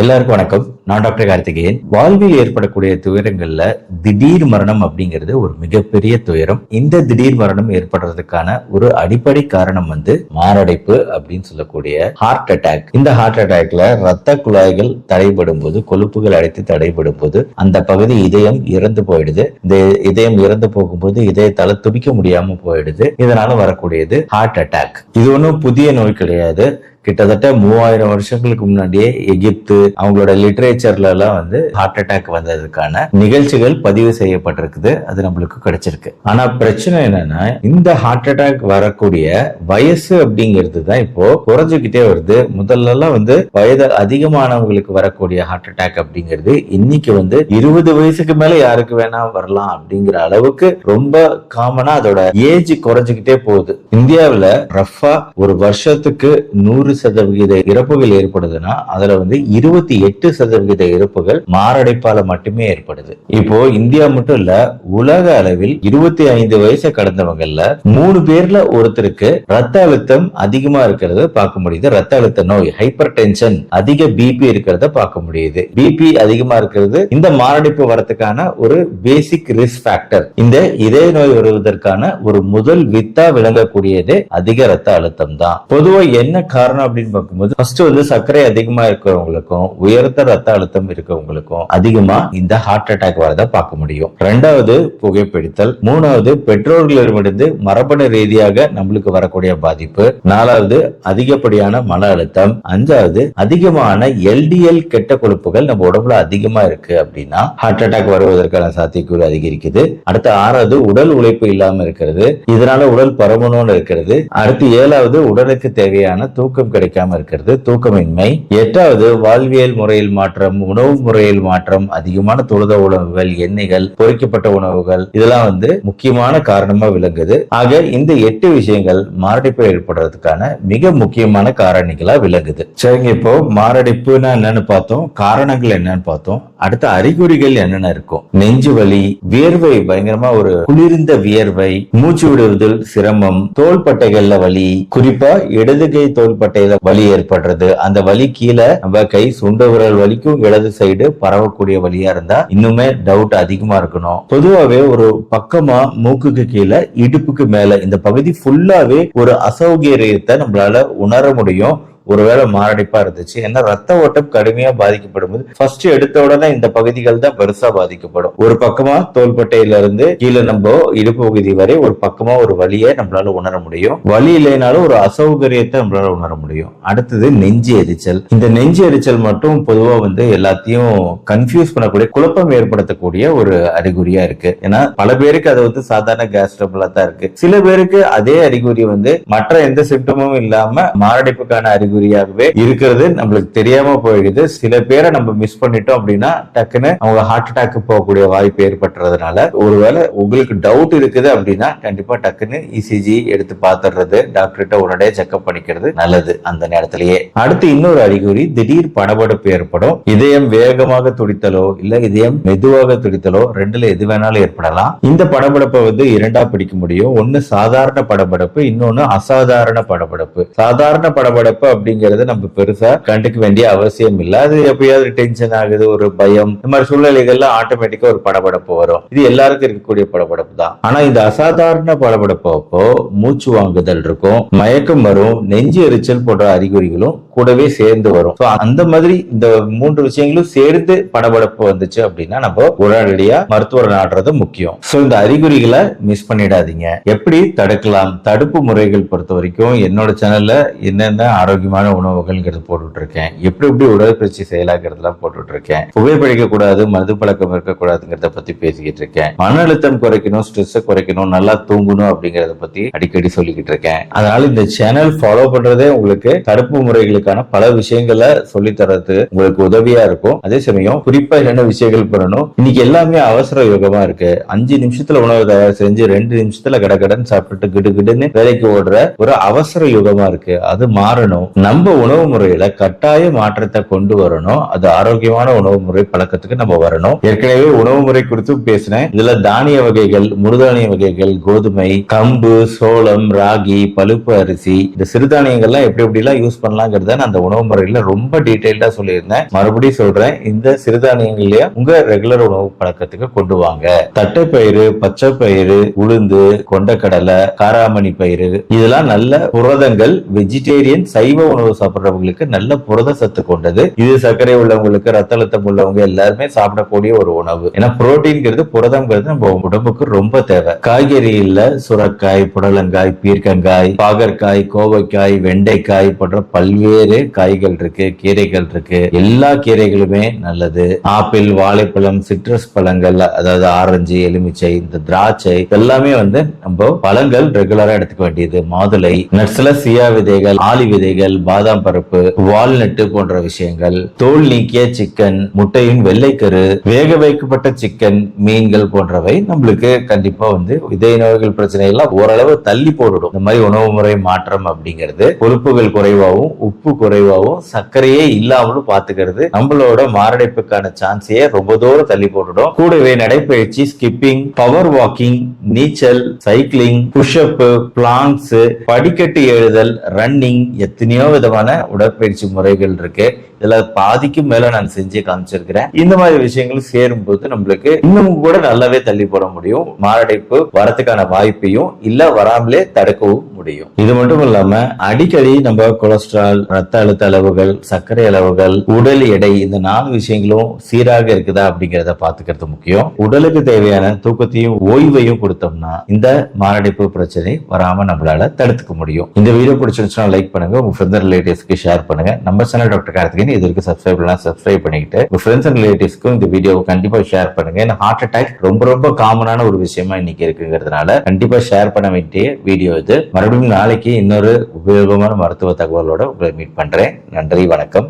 எல்லாருக்கும் வணக்கம். நான் டாக்டர் கார்த்திகேயன். வாழ்வில் ஏற்படக்கூடிய துயரங்கள்ல திடீர் மரணம் அப்படிங்கிறது ஒரு மிகப்பெரிய துயரம். இந்த திடீர் மரணம் ஏற்படுறதுக்கான ஒரு அடிப்படை காரணம் வந்து மாரடைப்பு அப்படின்னு சொல்லக்கூடிய ஹார்ட் அட்டாக் இந்த ஹார்ட் அட்டாக்ல ரத்த குழாய்கள் தடைபடும் போது கொழுப்புகள் அடைத்து தடைபடும் போது அந்த பகுதி இதயம் இறந்து போயிடுது. இந்த இதயம் இறந்து போகும்போது இதயத்தால துடிக்க முடியாம போயிடுது. இதனால வரக்கூடியது ஹார்ட் அட்டாக் இது ஒன்றும் புதிய நோய் கிடையாது. கிட்டத்தட்ட மூவாயிரம் வருஷங்களுக்கு முன்னாடியே எகிப்து அவங்களோட லிட்ரேச்சர்ல எல்லாம் வந்து ஹார்ட் அட்டாக் வந்ததுக்கான நிகழ்ச்சிகள் பதிவு செய்யப்பட்டிருக்குது. அது நம்மளுக்கு கிடைச்சிருக்கு. ஆனா பிரச்சனை என்னன்னா இந்த ஹார்ட் அட்டாக் வரக்கூடிய வயசு அப்படிங்கிறது தான் இப்போ குறைஞ்சுக்கிட்டே வருது. முதல்ல எல்லாம் வந்து வயது அதிகமானவங்களுக்கு வரக்கூடிய ஹார்ட் அட்டாக் அப்படிங்கிறது இன்னைக்கு வந்து இருபது வயசுக்கு மேல யாருக்கு வேணா வரலாம் அப்படிங்கிற அளவுக்கு ரொம்ப காமனா அதோட ஏஜ் குறைஞ்சுக்கிட்டே போகுது. இந்தியாவில் ரஃபா ஒரு வருஷத்துக்கு நூறு சதவிகித இறப்புகள் ஏற்படுதுன்னா அதுல வந்து இருபத்தி எட்டு சதவிகித இறப்புகள் மாரடைப்பால மட்டுமே ஏற்படுது. இப்போ இந்தியா மட்டும் இல்ல உலக அளவில் இருபத்தி ஐந்து வயசை கடந்தவங்கல்ல மூணு பேர்ல ஒருத்தருக்கு ரத்த அழுத்தம் அதிகமா இருக்கிறத பார்க்க முடியுது. ரத்த அழுத்த நோய் ஹைப்பர் டென்ஷன் அதிக பிபி இருக்கிறத பார்க்க முடியுது. பிபி அதிகமா இருக்கிறது இந்த மாரடைப்பு வரத்துக்கான ஒரு பேசிக் ரிஸ்க் ஃபேக்டர் இந்த இதய நோய் வருவதற்கான ஒரு முதல் வித்தா விளங்கக்கூடியது அதிக ரத்த அழுத்தம் தான் பொதுவா என்ன காரணம் அப்படின்னு பார்க்கும்போது ஃபர்ஸ்ட் வந்து சர்க்கரை அதிகமா இருக்கிறவங்களுக்கும் உயர்ந்த ரத்த அழுத்தம் இருக்கிறவங்களுக்கும் அதிகமா இந்த ஹார்ட் அட்டாக் வரத பார்க்க முடியும். ரெண்டாவது புகைப்பிடித்தல். மூணாவது பெற்றோர்களிடமிருந்து மரபணு ரீதியாக நம்மளுக்கு வரக்கூடிய பாதிப்பு. நாலாவது அதிகப்படியான மன அழுத்தம். அஞ்சாவது அதிகமான எல்டிஎல் கெட்ட கொழுப்புகள் நம்ம உடம்புல அதிகமா இருக்கு அப்படின்னா ஹார்ட் அட்டாக் வருவதற்கான சாத்தியக்கூறு அதிகரிக்குது. அடுத்து ஆறாவது உடல் உழைப்பு இல்லாம இருக்கிறது. இதனால உடல் பருமனோன்னு இருக்கிறது. அடுத்து ஏழாவது உடலுக்கு தேவையான தூக்கம் கிடைக்காம இருக்கிறது தூக்கமின்மை. எட்டாவது வாழ்வியல் முறையில் மாற்றம் உணவு முறையில் மாற்றம் அதிகமான துரித உணவுகள் எண்ணெய்கள் பொறிக்கப்பட்ட உணவுகள் இதெல்லாம் வந்து முக்கியமான காரணமா விளங்குது. ஆக இந்த எட்டு விஷயங்கள் மாரடைப்பு ஏற்படுறதுக்கான மிக முக்கியமான காரணிகளா விளங்குது. சரிங்க இப்போ மாரடைப்புனா என்னன்னு பார்த்தோம் காரணங்கள் என்னன்னு பார்த்தோம். அடுத்த அறிகுறிகள் என்னென்ன இருக்கும்? நெஞ்சு வலி வியர்வை பயங்கரமா ஒரு குளிர்ந்த வியர்வை மூச்சு விடுவதில் சிரமம் தோள்பட்டைகள்ல வலி குறிப்பா இடதுகை தோள்பட்டை தோள்பட்டையில வலி ஏற்படுறது. அந்த வலி கீழே நம்ம கை சுண்ட விரல் வலிக்கும் இடது சைடு பரவக்கூடிய வலியா இருந்தா இன்னுமே டவுட் அதிகமா இருக்கணும். பொதுவாவே ஒரு பக்கமா மூக்குக்கு கீழே இடுப்புக்கு மேல இந்த பகுதி ஃபுல்லாவே ஒரு அசௌகரியத்தை நம்மளால உணர முடியும். ஒருவேளை மாரடைப்பா இருந்துச்சு. ஏன்னா ரத்த ஓட்டம் கடுமையா பாதிக்கப்படும் போது ஃபர்ஸ்ட் எடுத்த உடனே இந்த பகுதிகள் தான் பெருசா பாதிக்கப்படும். ஒரு பக்கமா தோள்பட்டையில இருந்து கீழே நம்ம இடுப்பு பகுதி வரை ஒரு பக்கமா ஒரு வலியை நம்மளால உணர முடியும். வலி இல்லைனாலும் ஒரு அசௌகரியத்தை நம்மளால உணர முடியும். அடுத்தது நெஞ்சு எரிச்சல். இந்த நெஞ்சு எரிச்சல் மட்டும் பொதுவா வந்து எல்லாத்தையும் கன்ஃபியூஸ் பண்ணக்கூடிய குழப்பம் ஏற்படுத்தக்கூடிய ஒரு அறிகுறியா இருக்கு. ஏன்னா பல பேருக்கு அது வந்து சாதாரண கேஸ் ட்ரபிளா தான் இருக்கு. சில பேருக்கு அதே அறிகுறி வந்து மற்ற எந்த சிம்டமும் இல்லாம மாரடைப்புக்கான அறிகுறியாகவே இருக்கிறது. நம்மளுக்கு தெரியாம போயிடுது. சில பேரை நம்ம மிஸ் பண்ணிட்டோம் அப்படின்னா டக்குன்னு அவங்க ஹார்ட் அட்டாக் போகக்கூடிய வாய்ப்பு ஏற்பட்டுறதுனால ஒருவேளை உங்களுக்கு டவுட் இருக்குது அப்படின்னா கண்டிப்பா டக்குன்னு இசிஜி எடுத்து பார்த்துடுறது. டாக்டர்கிட்ட உடனே செக்அப் பண்ணிக்கிறது நல்லது அந்த நேரத்திலேயே. அடுத்து இன்னொரு அறிகுறி திடீர் படபடப்பு ஏற்படும். இதயம் வேகமாக துடித்தலோ இல்ல இதயம் மெதுவாக துடித்தலோ ரெண்டுல எது வேணாலும் ஏற்படலாம். இந்த படபடப்பை வந்து இரண்டா பிடிக்க முடியும். ஒன்னு சாதாரண படபடப்பு இன்னொன்னு அசாதாரண படபடப்பு. சாதாரண படபடப்பு அப்படிங்கறது நம்ம பெருசா கண்டுக்க வேண்டிய அவசியம் இல்ல. அது எப்பயாவது டென்ஷன் ஆகுது ஒரு பயம். இந்த மாதிரி சூழ்நிலைகள்ல ஆட்டோமேட்டிக்கா ஒரு படபடப்பு வரும். இது எல்லாருக்கும் இருக்கக்கூடிய படபடப்பு தான். ஆனா இந்த அசாதாரண படபடப்பு அப்போ மூச்சு வாங்குதல் இருக்கும் மயக்கம் வரும் நெஞ்சு எரிச்சல் போன்ற அறிகுறிகளும் கூடவே சேர்ந்து வரும். அந்த மாதிரி இந்த மூன்று விஷயங்களும் சேர்ந்து படபடப்பு வந்துச்சு அப்படின்னா நம்ம உடனடியா மருத்துவரை நாடுறது முக்கியம். சோ இந்த அறிகுறிகளை மிஸ் பண்ணிடாதீங்க. எப்படி தடுக்கலாம்? தடுப்பு முறைகள் பொறுத்த வரைக்கும் என்னோட சேனல்ல என்னென்ன ஆரோக்கியமான உணவுகள்ங்கிறது போட்டுட்டு இருக்கேன் எப்படி எப்படி உடற்பயிற்சி செயலாக்கிறதுலாம் போட்டுட்டு இருக்கேன் புகைப்பழிக்க கூடாது மது பழக்கம் இருக்கக்கூடாதுங்கிறத பத்தி பேசிக்கிட்டு இருக்கேன். மன அழுத்தம் குறைக்கணும் ஸ்ட்ரெஸ் குறைக்கணும் நல்லா தூங்கணும் அப்படிங்கறத பத்தி அடிக்கடி சொல்லிக்கிட்டு இருக்கேன். அதனால இந்த சேனல் ஃபாலோ பண்றதே உங்களுக்கு தடுப்பு முறைகளுக்கு முறைகளுக்கான பல விஷயங்களை சொல்லி தரது உங்களுக்கு உதவியா இருக்கும். அதே சமயம் குறிப்பா என்னென்ன விஷயங்கள் பண்ணணும்? இன்னைக்கு எல்லாமே அவசர யுகமா இருக்கு. அஞ்சு நிமிஷத்துல உணவு தயார் செஞ்சு ரெண்டு நிமிஷத்துல கடகடன் சாப்பிட்டு கிடு கிடுன்னு வேலைக்கு ஓடுற ஒரு அவசர யுகமா இருக்கு. அது மாறணும். நம்ம உணவு முறையில கட்டாய மாற்றத்தை கொண்டு வரணும். அது ஆரோக்கியமான உணவு முறை பழக்கத்துக்கு நம்ம வரணும். ஏற்கனவே உணவு முறை குறித்து பேசினேன். இதுல தானிய வகைகள் முருதானிய வகைகள் கோதுமை கம்பு சோளம் ராகி பழுப்பு அரிசி இந்த சிறுதானியங்கள்லாம் எப்படி எப்படி எல்லாம் யூஸ் பண்ணலாங்கிறத தான் அந்த உணவு முறையில ரொம்ப டீடைல்டா சொல்லியிருந்தேன். மறுபடியும் சொல்றேன் இந்த சிறுதானியங்களையும் உங்க ரெகுலர் உணவு பழக்கத்துக்கு கொண்டு வாங்க. தட்டைப்பயிறு பச்சை பயிறு உளுந்து கொண்டக்கடலை காராமணி பயிறு இதெல்லாம் நல்ல புரதங்கள் வெஜிடேரியன் சைவ உணவு சாப்பிடுறவங்களுக்கு நல்ல புரத சத்து கொண்டது. இது சர்க்கரை உள்ளவங்களுக்கு ரத்த அழுத்தம் உள்ளவங்க எல்லாருமே சாப்பிடக்கூடிய ஒரு உணவு. ஏன்னா புரோட்டீன்கிறது புரதம்ங்கிறது நம்ம உடம்புக்கு ரொம்ப தேவை. காய்கறியில சுரக்காய் புடலங்காய் பீர்க்கங்காய் பாகற்காய் கோவைக்காய் வெண்டைக்காய் போன்ற பல்வேறு காய்கள் இருக்கு கீரைகள் இருக்கு. எல்லா கீரைகளுமே நல்லது. ஆப்பிள் வாழைப்பழம் சிட்ரஸ் பழங்கள் அதாவது ஆரஞ்சு எலுமிச்சை இந்த திராட்சை எல்லாமே வந்து நம்ம பழங்கள் ரெகுலரா எடுத்துக்க வேண்டியது. மாதுளை நட்ஸ்ல சியா விதைகள் ஆலி விதைகள் பாதாம் பருப்பு வால்நட்டு போன்ற விஷயங்கள் தோல் நீக்கிய சிக்கன் முட்டையின் வெள்ளைக்கரு வேக வைக்கப்பட்ட சிக்கன் மீன்கள் போன்றவை நம்மளுக்கு கண்டிப்பா வந்து இதய நோய்கள் பிரச்சனை எல்லாம் ஓரளவு தள்ளி போட்டுடும். இந்த மாதிரி உணவு முறை மாற்றம் அப்படிங்கிறது கொழுப்புகள் குறைவாகவும் உப்பு குறைவாகவும் சர்க்கரையே இல்லாமலும் பாத்துக்கிறது நம்மளோட மாரடைப்புக்கான சான்ஸையே ரொம்ப தூரம் தள்ளி போட்டுடும். கூடவே நடைப்பயிற்சி ஸ்கிப்பிங் பவர் வாக்கிங் நீச்சல் சைக்கிளிங் புஷ்அப் பிளாங்ஸ் படிக்கட்டு எழுதல் ரன்னிங் எத்தனையோ விதமான உடற்பயிற்சி முறைகள் இருக்கு. இதுல பாதிக்கும் மேல நான் செஞ்சு காமிச்சிருக்கிறேன். இந்த மாதிரி விஷயங்கள் சேரும் போது நம்மளுக்கு இன்னமும் கூட நல்லாவே தள்ளி போட முடியும். மாரடைப்பு வரத்துக்கான வாய்ப்பையும் இல்ல வராமலே தடுக்கவும் முடியும். இது மட்டும் இல்லாம அடிக்கடி நம்ம கொலஸ்ட்ரால் ரத்த அழுத்த அளவுகள் சர்க்கரை அளவுகள் உடல் எடை இந்த நாலு விஷயங்களும் சீராக இருக்குதா அப்படிங்கறத பாத்துக்கிறது முக்கியம். உடலுக்கு தேவையான தூக்கத்தையும் ஓய்வையும் கொடுத்தோம்னா இந்த மாரடைப்பு பிரச்சனை வராம நம்மளால தடுத்துக்க முடியும். இந்த வீடியோ பிடிச்சிருந்துச்சுன்னா லைக் பண்ணுங்க. உங்க ஃப்ரெண்ட் ரிலேட்டிவ்ஸ்க்கு ஷேர் பண்ணுங்க. நம்ம சேனல் டாக்டர் கார்த்திகேயன் இது வரைக்கும் சப்ஸ்கிரைப் பண்ணலாம் சப்ஸ்கிரைப் பண்ணிக்கிட்டு உங்க ஃப்ரெண்ட்ஸ் அண்ட் ரிலேட்டிவ்ஸ்க்கும் இந்த வீடியோ கண்டிப்பா ஷேர் பண்ணுங்க. ஏன்னா ஹார்ட் அட்டாக் ரொம்ப ரொம்ப காமனான ஒரு விஷயமா இன்னைக்கு இருக்குங்கிறதுனால கண்டிப்பா ஷேர் பண்ண வேண்டிய வீடியோ இது. மறுபடியும் நாளைக்கு இன்னொரு உபயோகமான மருத்துவ தகவலோட உங்களை மீட் பண்றேன். நன்றி வணக்கம்.